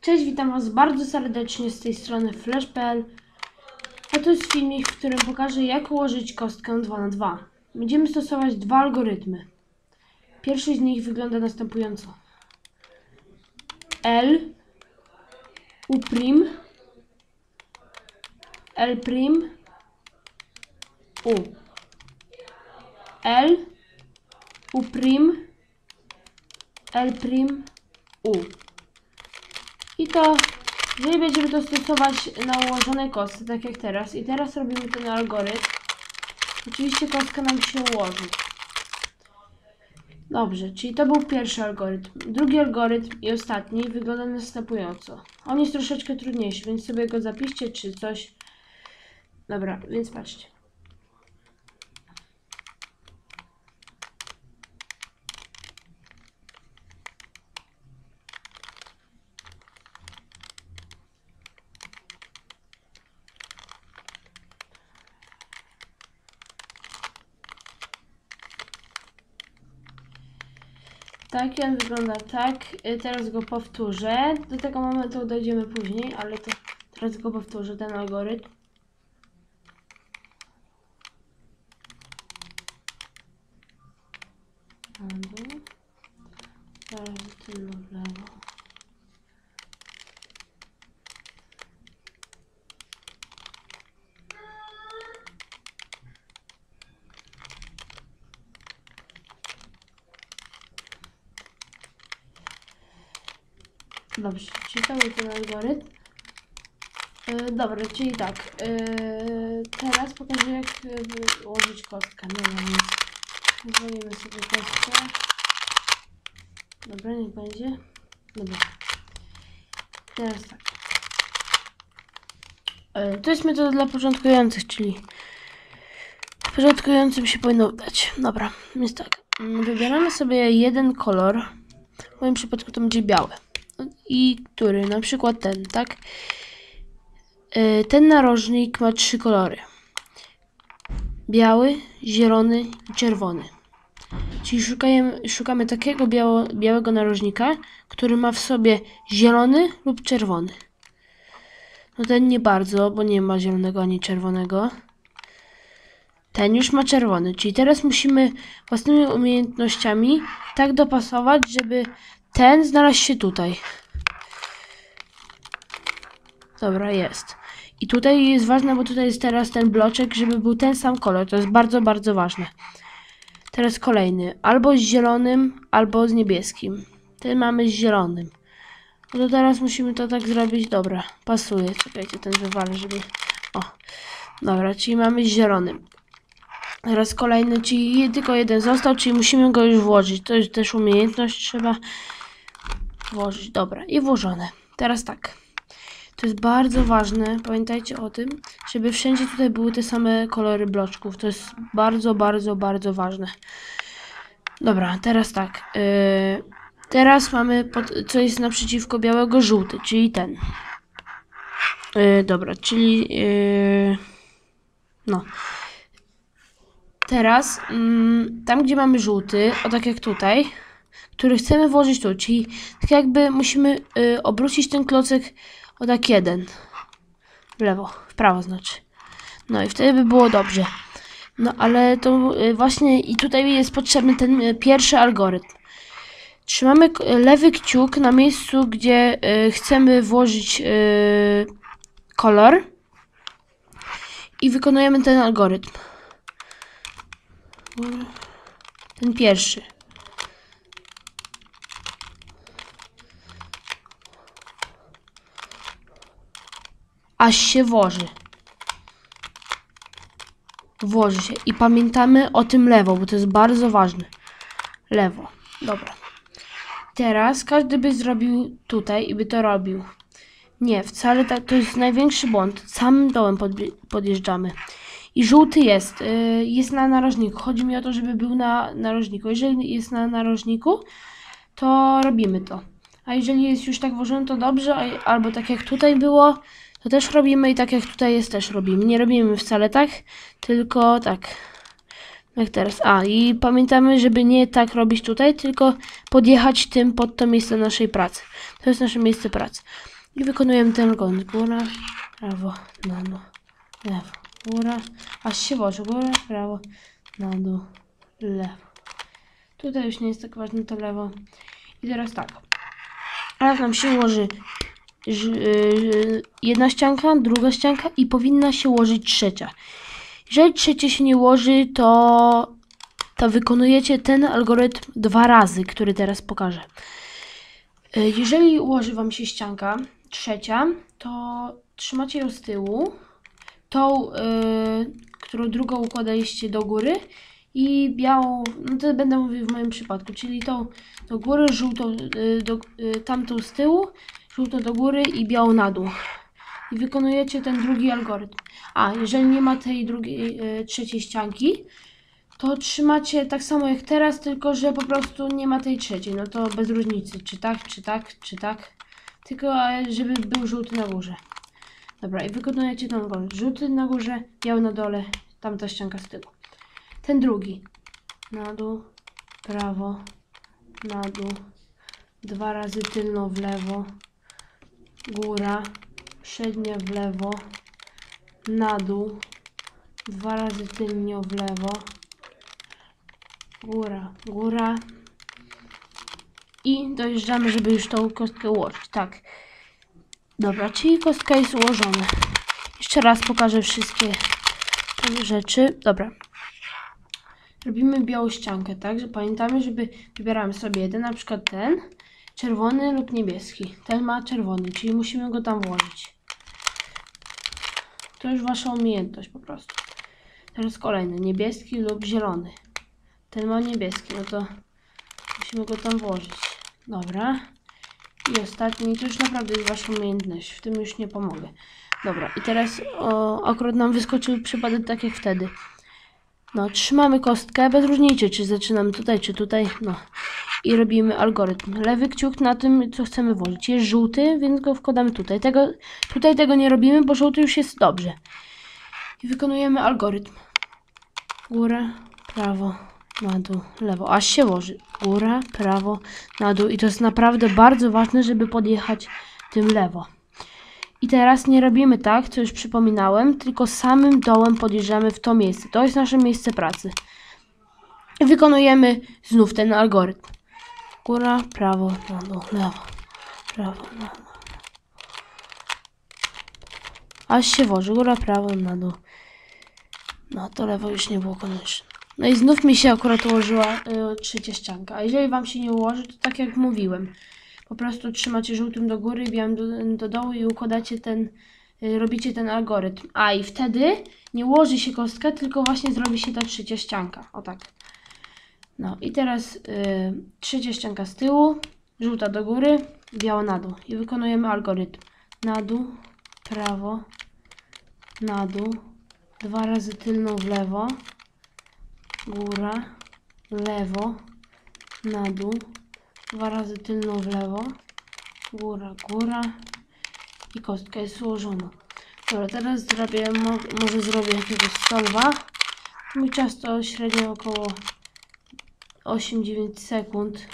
Cześć, witam Was bardzo serdecznie z tej strony Flash.pl A to jest filmik, w którym pokażę jak ułożyć kostkę 2 na 2 Będziemy stosować dwa algorytmy. Pierwszy z nich wygląda następująco. L U L U L U L U i to, jeżeli będziemy to stosować na ułożonej kostce, tak jak teraz, i teraz robimy ten algorytm, oczywiście kostka nam się ułoży. Dobrze, czyli to był pierwszy algorytm. Drugi algorytm i ostatni wygląda następująco. On jest troszeczkę trudniejszy, więc sobie go zapiszcie czy coś. Dobra, więc patrzcie. Tak, on wygląda tak. Y, Teraz go powtórzę. Do tego momentu dojdziemy później, ale to teraz go powtórzę, ten algorytm. Na dół. Teraz tylno w lewo. Dobrze, był ten algorytm. Yy, dobra, czyli tak. Yy, teraz pokażę jak ułożyć kostkę. No, no więc zwolimy sobie kostkę. Dobra, niech będzie. Dobra. Teraz tak. To jest metoda dla początkujących, czyli początkującym się powinno udać. Dobra, więc tak. Mm, Wybieramy sobie jeden kolor. W moim przypadku to będzie biały i który, na przykład ten, tak? Yy, Ten narożnik ma trzy kolory. Biały, zielony i czerwony. Czyli szukamy, szukamy takiego biało, białego narożnika, który ma w sobie zielony lub czerwony. No ten nie bardzo, bo nie ma zielonego ani czerwonego. Ten już ma czerwony, czyli teraz musimy własnymi umiejętnościami tak dopasować, żeby ten znalazł się tutaj. Dobra, jest. I tutaj jest ważne, bo tutaj jest teraz ten bloczek, żeby był ten sam kolor. To jest bardzo, bardzo ważne. Teraz kolejny. Albo z zielonym, albo z niebieskim. Ten mamy z zielonym. No to teraz musimy to tak zrobić. Dobra, pasuje. Czekajcie, ten wywalę, żeby... O, dobra, czyli mamy z zielonym. Teraz kolejny, czyli tylko jeden został, czyli musimy go już włożyć. To jest też umiejętność, trzeba włożyć. Dobra, i włożone. Teraz tak. To jest bardzo ważne, pamiętajcie o tym, żeby wszędzie tutaj były te same kolory bloczków. To jest bardzo, bardzo, bardzo ważne. Dobra, teraz tak. Yy, teraz mamy, pod, co jest naprzeciwko białego, żółty, czyli ten. Yy, dobra, czyli... Yy, no. Teraz, mm, tam gdzie mamy żółty, o tak jak tutaj, który chcemy włożyć tu, czyli tak jakby musimy y, obrócić ten klocek o tak jeden. W lewo, w prawo znaczy. No i wtedy by było dobrze. No ale to y, właśnie i tutaj jest potrzebny ten y, pierwszy algorytm. Trzymamy k- lewy kciuk na miejscu, gdzie y, chcemy włożyć y, kolor i wykonujemy ten algorytm. Ten pierwszy. Aż się włoży. Włoży się. I pamiętamy o tym lewo, bo to jest bardzo ważne. Lewo. Dobra. Teraz każdy by zrobił tutaj i by to robił. Nie, wcale tak, to jest największy błąd. Samym dołem podjeżdżamy. I żółty jest, yy, jest na narożniku. Chodzi mi o to, żeby był na narożniku. Jeżeli jest na narożniku, to robimy to. A jeżeli jest już tak włożone, to dobrze, albo tak jak tutaj było, to też robimy i tak jak tutaj jest, też robimy. Nie robimy wcale tak, tylko tak. Jak teraz? A, i pamiętamy, żeby nie tak robić tutaj, tylko podjechać tym pod to miejsce naszej pracy. To jest nasze miejsce pracy. I wykonujemy ten kąt. Góra, prawo, na dół, lewo, góra, aż się włoży. Góra, prawo, na dół, lewo. Tutaj już nie jest tak ważne to lewo. I teraz tak. Raz nam się ułoży jedna ścianka, druga ścianka i powinna się ułożyć trzecia. Jeżeli trzecia się nie ułoży, to, to wykonujecie ten algorytm dwa razy, który teraz pokażę. Yy, Jeżeli ułoży Wam się ścianka trzecia, to trzymacie ją z tyłu, tą, yy, którą drugą układaliście do góry i białą, no to będę mówił w moim przypadku, czyli tą do góry, żółtą yy, do, yy, tamtą z tyłu, żółtą do góry i białą na dół. I wykonujecie ten drugi algorytm. A, jeżeli nie ma tej drugiej, yy, trzeciej ścianki, to trzymacie tak samo jak teraz, tylko że po prostu nie ma tej trzeciej. No to bez różnicy, czy tak, czy tak, czy tak. Tylko e, żeby był żółty na górze. Dobra, i wykonujecie ten algorytm. Żółty na górze, biały na dole, tamta ścianka z tyłu. Ten drugi. Na dół, prawo, na dół. Dwa razy tylno w lewo. Góra, przednia w lewo. Na dół. Dwa razy tylnie w lewo. Góra, góra. I dojeżdżamy, żeby już tą kostkę ułożyć. Tak. Dobra, czyli kostka jest ułożona. Jeszcze raz pokażę wszystkie rzeczy. Dobra. Robimy białą ściankę, tak? Że pamiętamy, żeby wybieramy sobie jeden, na przykład ten, czerwony lub niebieski. Ten ma czerwony, czyli musimy go tam włożyć. To już wasza umiejętność po prostu. Teraz kolejny, niebieski lub zielony. Ten ma niebieski, no to musimy go tam włożyć. Dobra. I ostatni, to już naprawdę jest wasza umiejętność, w tym już nie pomogę. Dobra, i teraz o, akurat nam wyskoczył przypadek tak jak wtedy. No, trzymamy kostkę, bez różnicy, czy zaczynamy tutaj, czy tutaj, no. I robimy algorytm. Lewy kciuk na tym, co chcemy włożyć. Jest żółty, więc go wkładamy tutaj. Tego, tutaj tego nie robimy, bo żółty już jest dobrze. I wykonujemy algorytm. Góra, prawo, na dół, lewo. Aż się łoży. Góra, prawo, na dół. I to jest naprawdę bardzo ważne, żeby podjechać tym lewo. I teraz nie robimy tak, co już przypominałem, tylko samym dołem podjeżdżamy w to miejsce. To jest nasze miejsce pracy. I wykonujemy znów ten algorytm. Góra, prawo, na dół, lewo. Prawo, na dół. Aż się włoży. Góra, prawo, na dół. No, to lewo już nie było konieczne. No i znów mi się akurat ułożyła y, trzecia ścianka. A jeżeli wam się nie ułoży, to tak jak mówiłem. Po prostu trzymacie żółtym do góry, białym do, do dołu i układacie ten, y, robicie ten algorytm. A i wtedy nie ułoży się kostka, tylko właśnie zrobi się ta trzecia ścianka. O tak. No i teraz y, z tyłu, żółta do góry, biała na dół. I wykonujemy algorytm. Na dół, prawo, na dół, dwa razy tylną w lewo, góra, lewo, na dół, dwa razy tylną w lewo, góra, góra i kostka jest ułożona. Dobra, teraz zrobię, mo może zrobię jakiegoś solwa. Mój czas to średnio około 8-9 sekund.